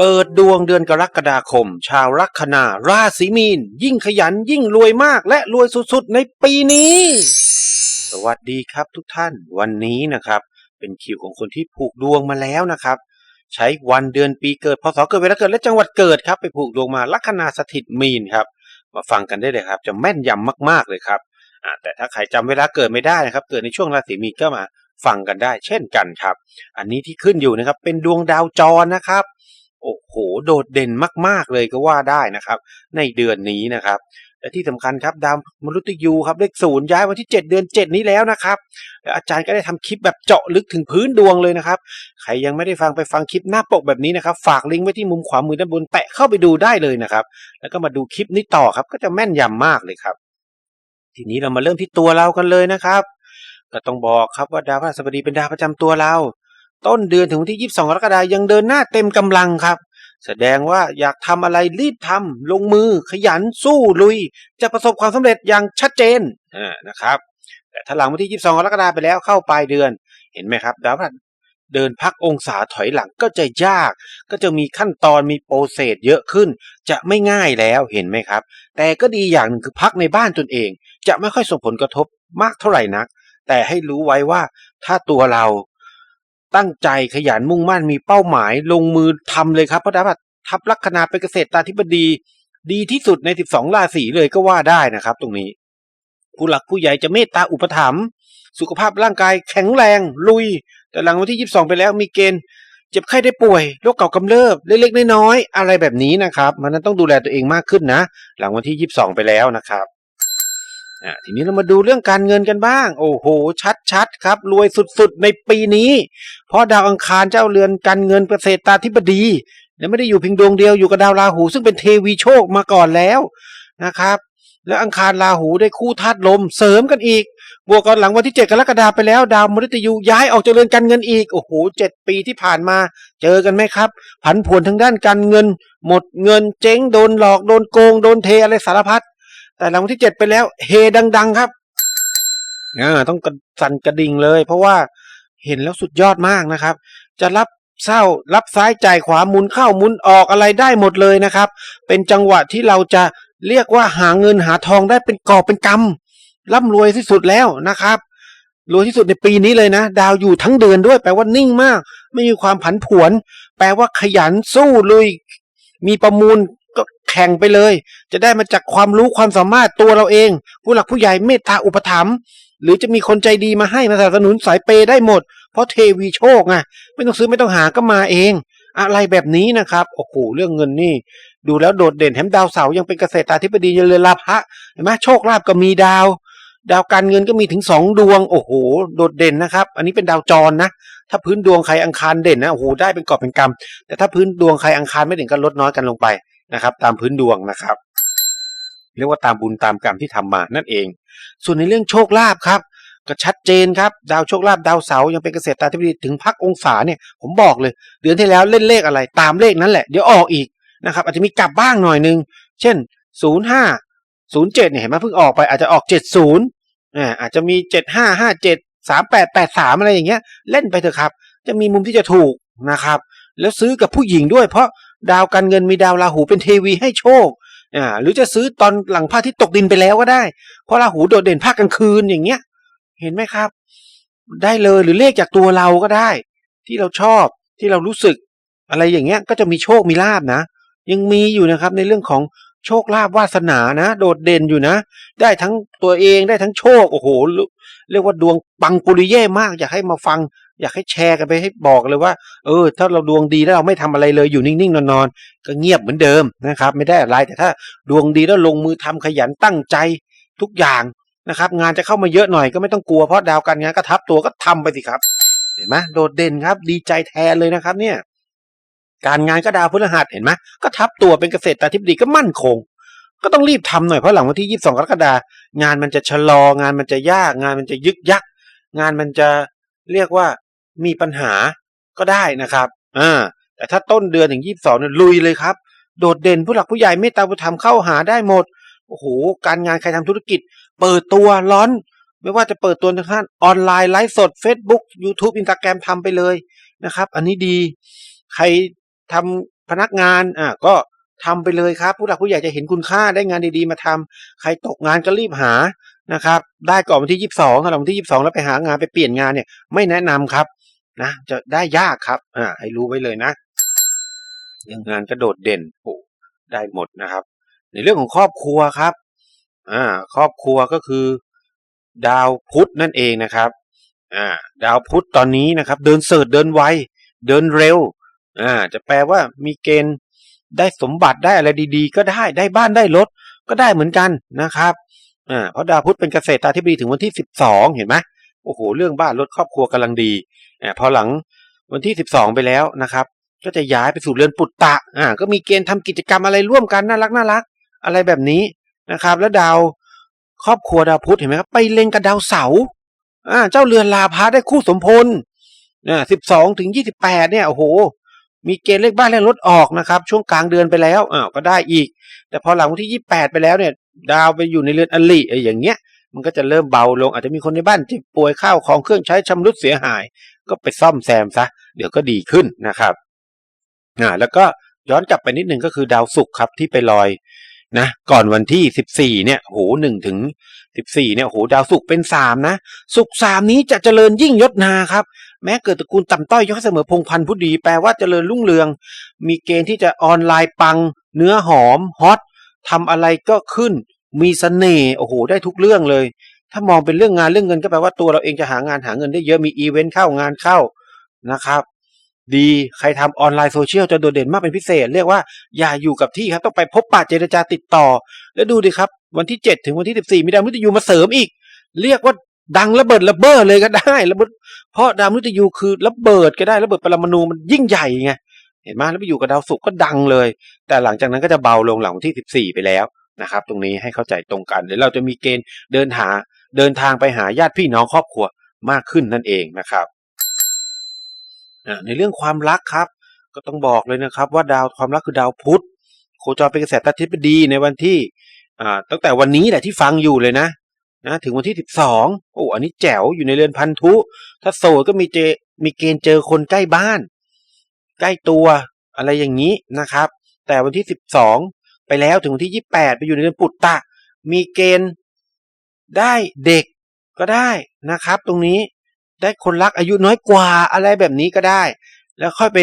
เปิดดวงเดือนกรกฎาคม ชาวลัคนาราศีมีน ยิ่งขยันยิ่งรวยมากและรวยสุดๆ ในปีนี้ สวัสดีครับทุกท่านวันนี้นะครับ เป็นคิวของคนที่ผูกดวงมาแล้วนะครับ ใช้วันเดือนปีเกิดพศเกิดเวลาเกิดและจังหวัดเกิดครับ ไปผูกดวงมาลัคนาสถิตมีนครับ มาฟังกันได้เลยครับ จะแม่นยำมากๆเลยครับแต่ถ้าใครจำเวลาเกิดไม่ได้นะครับ เกิดในช่วงราศีมีนก็มาฟังกันได้ เช่นกันครับ อันนี้ที่ขึ้นอยู่นะครับเป็นดวงดาวจรนะครับ โอ้โห โดดเด่นมาก ๆ เลยก็ว่าได้นะครับ ในเดือนนี้นะครับ และที่สำคัญครับดาวมฤตยูครับเลขศูนย์ย้ายวันที่ 7 เดือน 7 นี้แล้วนะครับอาจารย์ก็ได้ทำคลิปแบบเจาะลึกถึงพื้นดวงเลยนะครับ ใครยังไม่ได้ฟังไปฟังคลิปหน้าปกแบบนี้นะครับ ฝากลิงก์ไว้ที่มุมขวามือด้านบนแตะเข้าไปดูได้เลยนะครับ แล้วก็มาดูคลิปนี้ต่อครับ ก็จะแม่นยำมากเลยครับ ทีนี้เรามาเริ่มที่ตัวเรากันเลยนะครับก็ต้องบอกครับว่าดาวพฤหัสบดีเป็นดาวประจำตัวเรา ต้นเดือนถึงวันที่ 22กรกฎาคมยังเดินหน้าเต็มกำลังครับ แสดงว่าอยากทำอะไรรีบทำลงมือขยันสู้ลุย จะประสบความสำเร็จอย่างชัดเจนอ่านะครับแต่ถ้าหลังวันที่ 22กรกฎาคมไปแล้วเข้าปลายเดือน เห็นไหมครับดาวพฤหัสเดินพักองศาถอยหลังก็จะยาก ก็จะมีขั้นตอนมีโปรเซสเยอะขึ้น จะไม่ง่ายแล้วเห็นไหมครับ แต่ก็ดีอย่างหนึ่งคือพักในบ้านตนเอง จะไม่ค่อยส่งผลกระทบมากเท่าไหร่นัก แต่ให้รู้ไว้ว่าถ้าตัวเรา ตั้งใจขยันมุ่งมั่นมีเป้าหมายลงมือทำเลยครับเพราะดาวพฤหัสทับลัคนาเป็นเกษตรตาธิบดี ดีที่สุดใน 12 ราศีเลยก็ว่าได้นะครับ ตรงนี้ ผู้หลักผู้ใหญ่จะเมตตาอุปถัมภ์สุขภาพร่างกายแข็งแรง ลุย แต่หลังวันที่ 22 ไปแล้วมีเกณฑ์เจ็บไข้ได้ป่วยโรคเก่ากำเริบเล็กๆน้อยๆอะไรแบบนี้นะครับ มันนั้นต้องดูแลตัวเองมากขึ้นนะ หลังวันที่ 22 ไปแล้วนะครับ อ่าทีนี้เรามาดูเรื่องการเงินกันบ้าง โอ้โห ชัดๆครับ รวยสุดๆในปีนี้ เพราะดาวอังคารเจ้าเรือนการเงินเกษตรตาธิบดีและไม่ได้อยู่เพียงดวงเดียวอยู่กับดาวราหู ซึ่งเป็นเทวีโชคมาก่อนแล้วนะครับ แล้วอังคารราหูได้คู่ธาตุลมเสริมกันอีก บวกกันหลังวันที่ 7 กรกฎาคมไปแล้ว ดาวมฤตยูย้ายออกจากเรือนการเงินอีก โอ้โหเจ็ดปีที่ผ่านมา เจอกันไหมครับ ผันผวนทางด้านการเงิน หมดเงินเจ๊งโดนหลอกโดนโกงโดนเทอะไรสารพัด แต่หลังวันที่7ไปแล้ว เฮดัง ๆ ครับอ่าต้องสั่นกระดิ่งเลย เพราะว่าเห็นแล้วสุดยอดมากนะครับ จะรับเศร้ารับซ้ายจ่ายขวาหมุนเข้าหมุนออกอะไรได้หมดเลยนะครับ เป็นจังหวะที่เราจะเรียกว่าหาเงินหาทองได้เป็นกอบเป็นกำร่ำรวยที่สุดแล้วนะครับรวยที่สุดในปีนี้เลยนะ ดาวอยู่ทั้งเดือนด้วยแปลว่านิ่งมาก ไม่มีความผันผวน แปลว่าขยันสู้ลุย มีประมูล แข่งไปเลย จะได้มาจากความรู้ความสามารถตัวเราเอง ผู้หลักผู้ใหญ่เมตตาอุปถัมภ์หรือจะมีคนใจดีมาให้มาสนับสนุนสายเปย์ได้หมด เพราะเทวีโชคไงไม่ต้องซื้อไม่ต้องหาก็มาเอง อะไรแบบนี้นะครับโอ้โหเรื่องเงินนี่ ดูแล้วโดดเด่นแถมดาวเสาร์ยังเป็นเกษตรตาธิบดียังเรือนลาภะเห็นไหมโชคลาภก็มีดาว ดาวการเงินก็มีถึงสองดวง โอ้โห โดดเด่นนะครับ อันนี้เป็นดาวจรนะ ถ้าพื้นดวงใครอังคารเด่นนะโอ้โหได้เป็นกอบเป็นกำแต่ถ้าพื้นดวงใครอังคารไม่เด่นก็ลดน้อยกันลงไป นะครับ ตามพื้นดวงนะครับ เรียกว่าตามบุญตามกรรมที่ทำมานั่นเอง ส่วนในเรื่องโชคลาภครับก็ชัดเจนครับ ดาวโชคลาภดาวเสายังเป็นเกษตรตาธิบดีถึงพักองศาเนี่ยผมบอกเลย เดือนที่แล้วเล่นเลขอะไร ตามเลขนั้นแหละเดี๋ยวออกอีกนะครับ อาจจะมีกลับบ้างหน่อยนึง เช่น 0 5 0 7เนี่ยเห็นไหมเพิ่งออกไปอาจจะออก 70อ่าอาจจะมี 75 57 38 83 อะไรอย่างเงี้ย เล่นไปเถอะครับ จะมีมุมที่จะถูกนะครับ แล้วซื้อกับผู้หญิงด้วย เพราะ ดาวการเงินมีดาวราหูเป็นเทวีให้โชคอ่าหรือจะซื้อตอนหลังพระอาที่ตกดินไปแล้วก็ได้ เพราะราหูโดดเด่นภาคกลางคืนอย่างเงี้ย เห็นไหมครับ ได้เลยหรือเลขจากตัวเราก็ได้ ที่เราชอบที่เรารู้สึก อะไรอย่างเงี้ยก็จะมีโชคมีลาบนะ ยังมีอยู่นะครับในเรื่องของโชคลาภวาสนานะ โดดเด่นอยู่นะ ได้ทั้งตัวเองได้ทั้งโชคโอ้โห เรียกว่าดวงปังปุริเย่มาก อยากให้มาฟัง อยากให้แชร์กันไปให้บอกเลยว่า เออ ถ้าเราดวงดีแล้วเราไม่ทำอะไรเลยอยู่นิ่งๆนอนๆก็เงียบเหมือนเดิมนะครับ ไม่ได้อะไรแต่ถ้าดวงดีแล้วลงมือทำขยันตั้งใจทุกอย่างนะครับ งานจะเข้ามาเยอะหน่อยก็ไม่ต้องกลัวเพราะดาวการงานก็ทับตัวก็ทำไปสิครับ เห็นไหมโดดเด่นครับ ดีใจแทนเลยนะครับ เนี่ย การงานก็ดาวพฤหัสเห็นไหมก็ทับตัวเป็นเกษตรตาธิบดีก็มั่นคงก็ต้องรีบทำหน่อยเพราะหลังวันที่ 22 กรกฎางานมันจะชะลองานมันจะยาก งานมันจะยึกยัก งานมันจะเรียกว่า มีปัญหาก็ได้นะครับอ่าแต่ถ้าต้นเดือนถึง22เนี่ยลุยเลยครับ โดดเด่นผู้หลักผู้ใหญ่เมตตาบุญธรรมเข้าหาได้หมดโอ้โหการงานใครทำธุรกิจ เปิดตัวร้อน ไม่ว่าจะเปิดตัวทางด้านออนไลน์ไลฟ์สด Facebook YouTube Instagram ทำไปเลยนะครับ อันนี้ดี ใครทำพนักงานอ่าก็ทำไปเลยครับ ผู้หลักผู้ใหญ่จะเห็นคุณค่าได้งานดีๆมาทำใครตกงานก็รีบหานะครับ ได้ก่อนวันที่ยี่สิบสองถ้าวันที่ยี่สิบสองแล้วไปหางานไปเปลี่ยนงานเนี่ยไม่แนะนำครับ นะจะได้ยากครับอ่าให้รู้ไว้เลยนะเรื่องงานกระโดดเด่นโอ้ได้หมดนะครับ ในเรื่องของครอบครัวครับอ่าครอบครัวก็คือ ดาวพุธนั่นเองนะครับอ่าดาวพุธตอนนี้นะครับ เดินเสิร์ชเดินไวเดินเร็วอ่าจะแปลว่ามีเกณฑ์ได้สมบัติได้อะไรดีๆ ก็ได้ได้บ้านได้รถก็ได้เหมือนกันนะครับอ่าเพราะดาวพุธเป็นเกษตรตาธิบดีถึงวันที่สิบสองเห็นไหมโอ้โห เรื่องบ้านรถครอบครัวกำลังดี อ่าพอหลังวันที่สิบสองไปแล้วนะครับ ก็จะย้ายไปสู่เรือนปุตตะอ่าก็มีเกณฑ์ทำกิจกรรมอะไรร่วมกันน่ารักน่ารัก อะไรแบบนี้นะครับ แล้วดาวครอบครัวดาวพุธเห็นไหมครับไปเล็งกับดาวเสาอ่าเจ้าเรือนลาพาได้คู่สมพลเนี่ยสิบสองถึงยี่สิบแปดเนี่ยโอ้โห มีเกณฑ์เลขบ้านเลขรถออกนะครับ ช่วงกลางเดือนไปแล้วอ้าก็ได้อีก แต่พอหลังวันที่ยี่แปดไปแล้วเนี่ย ดาวไปอยู่ในเรือนอลิไอ้อย่างเงี้ยมันก็จะเริ่มเบาลงอาจจะมีคนในบ้านเจ็บป่วยข้าวของเครื่องใช้ชำรุดเสียหาย ก็ไปซ่อมแซมซะ เดี๋ยวก็ดีขึ้นนะครับอ่าแล้วก็ย้อนกลับไปนิดนึงก็คือดาวศุกร์ครับที่ไปลอยนะก่อนวันที่สิบสี่เนี่ยโหหนึ่งถึงสิบสี่เนี่ยโหดาวศุกร์เป็นสามนะศุกร์สามนี้จะเจริญยิ่งยศนาครับ แม้เกิดตระกูลต่ำต้อยยกให้เสมอพงพันธุ์ผู้ดีแปลว่าเจริญรุ่งเรือง มีเกณฑ์ที่จะออนไลน์ปัง เนื้อหอมฮอตทำอะไรก็ขึ้น มีเสน่ห์โอ้โหได้ทุกเรื่องเลย ถ้ามองเป็นเรื่องงานเรื่องเงินก็แปลว่าตัวเราเองจะหางานหาเงินได้เยอะมีอีเวนต์เข้างานเข้านะครับ ดีใครทำออนไลน์โซเชียลจะโดดเด่นมากเป็นพิเศษ เรียกว่าอย่าอยู่กับที่ครับต้องไปพบปะเจรจาติดต่อ แล้วดูดิครับ วันที่ 7 ถึงวันที่ 14 มีดาวมฤตยูมาเสริมอีก เรียกว่าดังระเบิดระเบ้อเลยก็ได้ระเบิดเพราะดาวมฤตยูคือระเบิดก็ได้ระเบิดปรมาณูมันยิ่งใหญ่ไงเห็นไหมแล้วไปอยู่กับดาวศุกร์ก็ดังเลย แต่หลังจากนั้นก็จะเบาลงหลังวันที่ 14 ไปแล้วนะครับ ตรงนี้ให้เข้าใจตรงกันเดี๋ยวเราจะมีเกณฑ์เดินหา เดินทางไปหาญาติพี่น้องครอบครัวมากขึ้นนั่นเองนะครับในเรื่องความรักครับ ก็ต้องบอกเลยนะครับว่าดาวความรักคือดาวพุธโคจรเป็นเกษตรทิบดีในวันที่ตั้งแต่วันนี้แหละที่ฟังอยู่เลยนะนะถึงวันที่สิบสองโอ้อันนี้แจ๋วอยู่ในเรือนพันธุ ถ้าโสดก็มีเจมีเกณฑ์เจอคนใกล้บ้าน ใกล้ตัวอะไรอย่างนี้นะครับ แต่วันที่สิบสองไปแล้วถึงวันที่ยี่แปดไปอยู่ในเรือนปุตตะ มีเกณฑ์ ได้เด็กก็ได้นะครับ ตรงนี้ได้คนรักอายุน้อยกว่าอะไรแบบนี้ก็ได้ แล้วค่อยไป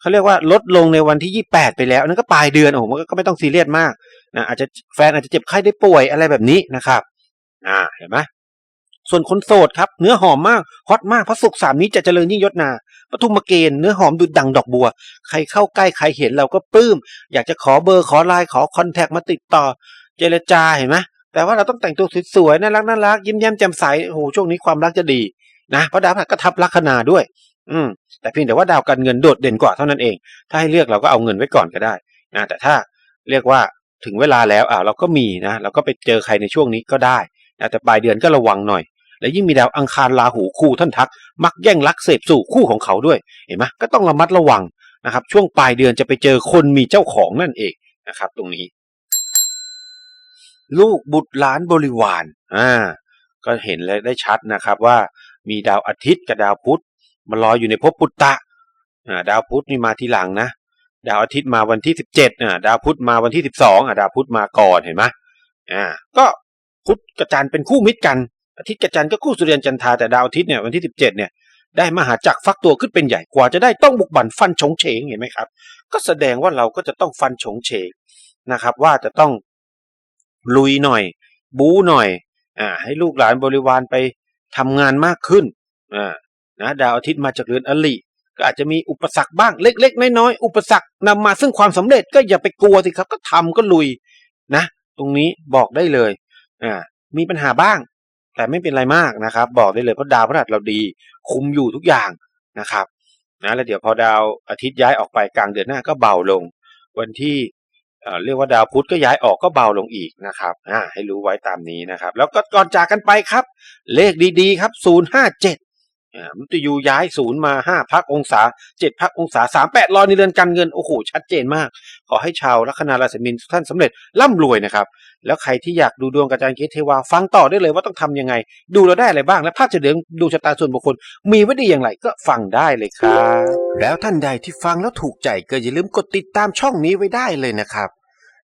เขาเรียกว่าลดลงในวันที่ยี่แปดไปแล้วนั่นก็ปลายเดือนโอ้โหมันก็ไม่ต้องซีเรียสมากนะอาจจะแฟนอาจจะเจ็บไข้ได้ป่วยอะไรแบบนี้นะครับอ่าเห็นไหมส่วนคนโสดครับ เนื้อหอมมากฮอตมากพระศุกร์สามนี้จะเจริญยิ่งยศนาปทุมเกณฑ์เนื้อหอมดุดดังดอกบัว ใครเข้าใกล้ใครเห็นเราก็ปลื้ม อยากจะขอเบอร์ขอไลน์ขอคอนแทคมาติดต่อ เจรจาเห็นไหม แต่ว่าเราต้องแต่งตัวสวยๆน่ารักน่ารักยิ้มแย้มแจ่มใสโอ้โหช่วงนี้ความรักจะดีนะเพราะดาวพฤหัสก็ทับลัคนาด้วย อืม แต่เพียงแต่ว่าดาวการเงินโดดเด่นกว่าเท่านั้นเอง ถ้าให้เลือกเราก็เอาเงินไว้ก่อนก็ได้นะแต่ถ้าเรียกว่าถึงเวลาแล้วอ่าเราก็มีนะเราก็ไปเจอใครในช่วงนี้ก็ได้นะแต่ปลายเดือนก็ระวังหน่อย และยิ่งมีดาวอังคารราหูคู่ท่านทัก มักแย่งรักเสพสู่คู่ของเขาด้วยเห็นไหมก็ต้องระมัดระวังนะครับ ช่วงปลายเดือนจะไปเจอคนมีเจ้าของนั่นเองนะครับ ตรงนี้ ลูกบุตรหลานบริวารอ่าก็เห็นและได้ชัดนะครับว่ามีดาวอาทิตย์กับดาวพุธมาลอยอยู่ในภพปุตตะอ่าดาวพุธนี่มาทีหลังนะ ดาวอาทิตย์มาวันที่สิบเจ็ดอ่าดาวพุธมาวันที่สิบสองอ่าดาวพุธมาก่อนเห็นไหมอ่าก็พุธกับจันทร์เป็นคู่มิตรกัน อาทิตย์กับจันทร์ก็คู่สุริยันจันทาแต่ดาวอาทิตย์เนี่ยวันที่สิบเจ็ดเนี่ยได้มหาจักรฟักตัวขึ้นเป็นใหญ่กว่าจะได้ต้องบุกบั่นฟันฉงเฉงเห็นไหมครับ ก็แสดงว่าเราก็จะต้องฟันฉงเฉงนะครับ ว่าจะต้อง ลุยหน่อย บู๊หน่อยอ่าให้ลูกหลานบริวารไปทำงานมากขึ้นอ่านะดาวอาทิตย์มาจากเรือนอลิก็อาจจะมีอุปสรรคบ้างเล็ก ๆ น้อยๆอุปสรรคนำมาซึ่งความสำเร็จก็อย่าไปกลัวสิครับ ก็ทำก็ลุยนะ ตรงนี้บอกได้เลยอ่ามีปัญหาบ้าง แต่ไม่เป็นไรมากนะครับ บอกได้เลยเพราะดาวพฤหัสเราดี คุมอยู่ทุกอย่างนะครับนะแล้วเดี๋ยวพอดาวอาทิตย์ย้ายออกไปกลางเดือนหน้าก็เบาลง วันที่ เรียกว่าดาวพุธก็ย้ายออกก็เบาลงอีกนะครับให้รู้ไว้ตามนี้นะครับ แล้วก็ก่อนจากกันไปครับ เลขดีๆครับ 057อ่ามุตยูย้ายศูนย์มาห้าพักองศาเจ็ดพักองศาสามแปดรอในเรือนการเงิน โอ้โห ชัดเจนมาก ขอให้ชาวลัคนาราศีมีนทุกท่านสำเร็จร่ำรวยนะครับ แล้วใครที่อยากดูดวงกับอาจารย์เกตเทวา ฟังต่อได้เลยว่าต้องทำยังไง ดูแล้วได้อะไรบ้าง และภาพจะเหลืองดูชะตาส่วนบุคคล มีไว้ดีอย่างไรก็ฟังได้เลยครับ แล้วท่านใดที่ฟังแล้วถูกใจก็อย่าลืมกดติดตามช่องนี้ไว้ได้เลยนะครับ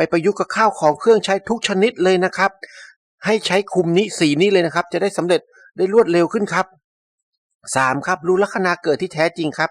ไปประยุกต์กับข้าวของเครื่องใช้ทุกชนิดเลยนะครับ ให้ใช้คุมนี้สีนี้เลยนะครับ จะได้สำเร็จได้รวดเร็วขึ้นครับสามครับรู้ลัคนาเกิดที่แท้จริงครับ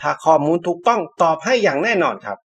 ถ้าข้อมูลถูกต้องตอบให้อย่างแน่นอนครับ